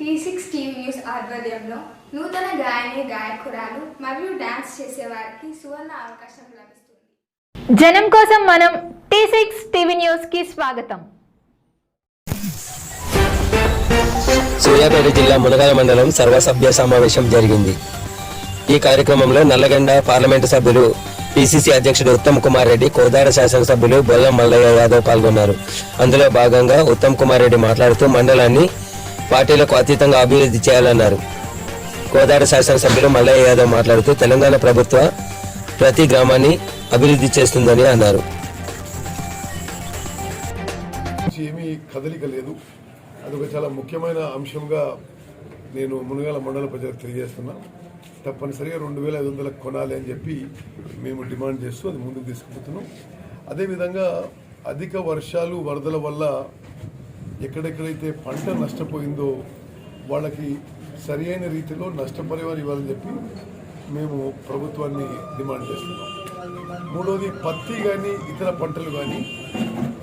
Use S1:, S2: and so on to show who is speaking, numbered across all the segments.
S1: Tea six TV news ఆధ్వర్యంలో నూతన గాయని గాయకురాలు మరియు డాన్స్ చేసేవారికి సువర్ణ అవకాశం లభిస్తుంది.
S2: జనం కోసం మనం టీ సిక్స్ టీవీ న్యూస్కి స్వాగతం.
S3: సూర్యాపేట జిల్లా మునగాల మండలం సర్వసభ్య సమావేశం జరిగింది. ఈ కార్యక్రమంలో నల్లగండ పార్లమెంటు సభ్యులు పిసిసి అధ్యక్షుడు ఉత్తమ్ కుమార్ రెడ్డి కోదాడ శాసనసభ్యులు బొల్లం మల్లయ్య యాదవ్ పాల్గొన్నారు. అందులో భాగంగా ఉత్తమ్ కుమార్ రెడ్డి మాట్లాడుతూ మండలాన్ని పార్టీలకు అతీతంగా అభివృద్ధి చేయాలన్నారు. కోదాడ శాసనసభ్యులు మల్లయ్య యాదవ్ మాట్లాడుతూ తెలంగాణ ప్రభుత్వ ప్రతి గ్రామాన్ని అభివృద్ధి చేస్తుందని అన్నారు.
S4: ఏమీ కదలిక లేదు. అది ఒక చాలా ముఖ్యమైన అంశంగా నేను మునగాల మండల ప్రజలకు తెలియజేస్తున్నా. తప్పనిసరిగా రెండు వేల ఐదు వందలకు కొనాలి అని చెప్పి మేము డిమాండ్ చేస్తూ అది ముందుకు తీసుకుపోతున్నాం. అదేవిధంగా అధిక వర్షాలు వరదల వల్ల ఎక్కడెక్కడైతే పంట నష్టపోయిందో వాళ్ళకి సరి అయిన రీతిలో నష్టపరిహారం ఇవ్వాలని చెప్పి మేము ప్రభుత్వాన్ని డిమాండ్ చేస్తున్నాం. మూడోది పత్తి కానీ ఇతర పంటలు కానీ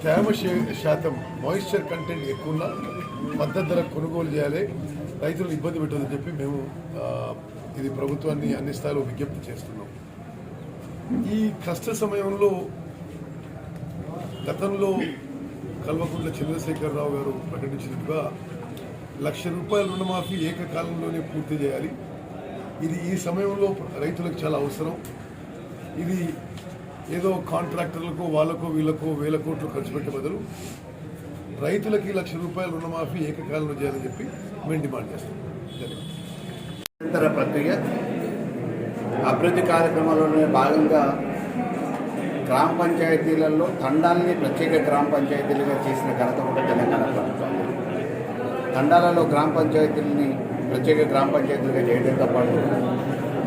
S4: తేమ శాతం మాయిశ్చర్ కంటెంట్ ఎక్కువ మద్దతు ధర కొనుగోలు చేయాలి రైతులను ఇబ్బంది పెట్టదని చెప్పి మేము ఇది ప్రభుత్వాన్ని అన్ని స్థాయిలో విజ్ఞప్తి చేస్తున్నాం. ఈ కష్ట సమయంలో గతంలో కల్వకుంట్ల చంద్రశేఖరరావు గారు ప్రకటించినట్టుగా లక్ష రూపాయల రుణమాఫీ ఏకకాలంలోనే పూర్తి చేయాలి. ఇది ఈ సమయంలో రైతులకు చాలా అవసరం. ఇది ఏదో కాంట్రాక్టర్లకు వాళ్ళకో వీళ్ళకో వేల కోట్లు ఖర్చు పెట్టే బదులు రైతులకి లక్ష రూపాయల రుణమాఫీ ఏకకాలంలో చేయాలని చెప్పి మేము డిమాండ్ చేస్తాం.
S5: నిరంతర ప్రక్రియ. అభివృద్ధి కార్యక్రమాలలో భాగంగా గ్రామ పంచాయతీలలో తండాలని ప్రత్యేక గ్రామ పంచాయతీలుగా చేసిన ఘనత కూడా తెలంగాణ ప్రభుత్వం. తండాలలో గ్రామ పంచాయతీలని ప్రత్యేక గ్రామ పంచాయతీలుగా చేయడంతో పాటు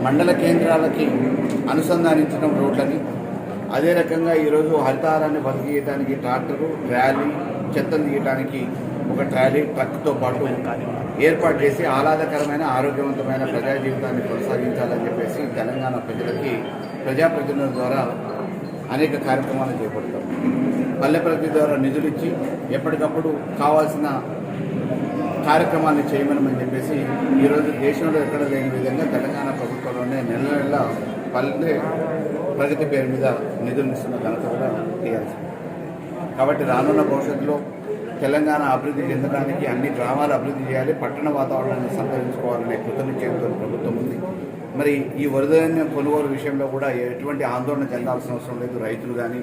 S5: మండల కేంద్రాలకి అనుసంధానించడం రోడ్లని. అదే రకంగా ఈరోజు హరితారాన్ని బతికేయడానికి ట్రాక్టరు ర్యాలీ చెత్తను తీయడానికి ఒక ట్రాలీ ట్రక్తో పాటు ఏర్పాటు చేసి ఆహ్లాదకరమైన ఆరోగ్యవంతమైన ప్రజా జీవితాన్ని కొనసాగించాలని చెప్పేసి తెలంగాణ ప్రజలకి ప్రజాప్రతినిధుల ద్వారా అనేక కార్యక్రమాలు చేపడతాం. పల్లె ప్రగతి ద్వారా నిధులు ఇచ్చి ఎప్పటికప్పుడు కావాల్సిన కార్యక్రమాన్ని చేయమని చెప్పేసి ఈరోజు దేశంలో ఎక్కడ లేని విధంగా తెలంగాణ ప్రభుత్వంలోనే నెల నెల పల్లె ప్రగతి పేరు మీద నిధులు ఇస్తున్న ఘనత కూడా టీఆర్ఎస్. కాబట్టి రానున్న భవిష్యత్తులో తెలంగాణ అభివృద్ధి చెందడానికి అన్ని గ్రామాలు అభివృద్ధి చేయాలి పట్టణ వాతావరణాన్ని సంతరించుకోవాలనే కృతనిశ్చయంతో ప్రభుత్వం ఉంది. మరి ఈ వరదైన కొనుగోలు విషయంలో కూడా ఎటువంటి ఆందోళన చెందాల్సిన అవసరం లేదు. రైతులు కానీ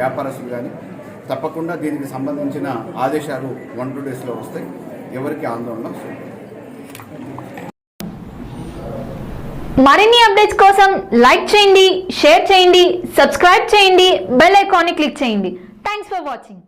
S5: వ్యాపారస్తులు కానీ తప్పకుండా దీనికి సంబంధించిన ఆదేశాలు వన్ టూ డేస్లో వస్తాయి. ఎవరికి ఆందోళన
S2: మరిన్ని అప్డేట్స్ కోసం లైక్ చేయండి షేర్ చేయండి సబ్స్క్రైబ్ చేయండి బెల్ ఐకాన్ని క్లిక్ చేయండి. Thanks for watching